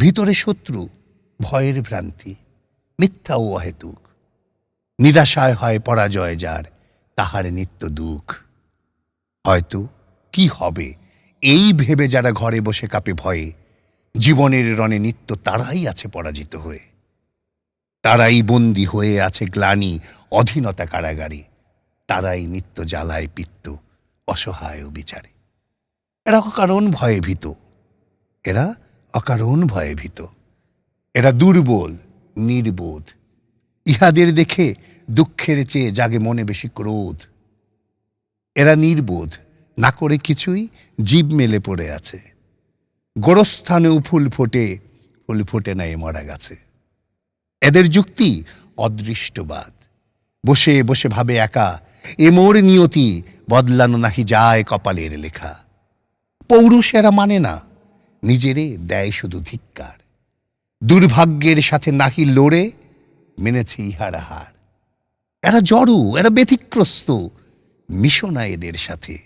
ভিতরে শত্রু, ভয়ের ভ্রান্তি, মিথ্যা ও অহেতুক। নিরাশায় হয় পরাজয় যার, তাহার নিত্য দুঃখ। হয়তো কি হবে? এই ভেবে যারা ঘরে বসে কাঁপে ভয়ে, জীবনের রণে নিত্য তারাই আছে পরাজিত হয়ে। তারাই বন্দী হয়ে আছে গ্লানি, অধীনতা কারাগারে। তারাই নিত্য জ্বালায় পিত্ত, অসহায় ও বিচারে। এরা অকারণ ভয়ে ভীত। এরা অকারণ ভয়ে ভীত এরা দুর্বল, নির্বোধ। ইহাদের দেখে দুঃখের চেয়ে জাগে মনে বেশি ক্রোধ। এরা নির্বোধ, না করে কিছুই জীব মেলে পড়ে আছে। গোরস্থানেও ফুল ফোটে ফুল ফোটে না এ মরা গাছে। এদের যুক্তি অদৃষ্টবাদ। বসে বসে ভাবে একা, এ মোর নিয়তি বদলানো নাহি যায় কপালের লেখা। পৌরুষ এরা মানে না নিজেরে দেয় শুধু ধিক্কার। দুর্ভাগ্যের সাথে নাহি লড়ে মেনেছে ইহারা হার। এরা জড়ো, এরা ব্যতিক্রস্ত মিশনা এদের সাথে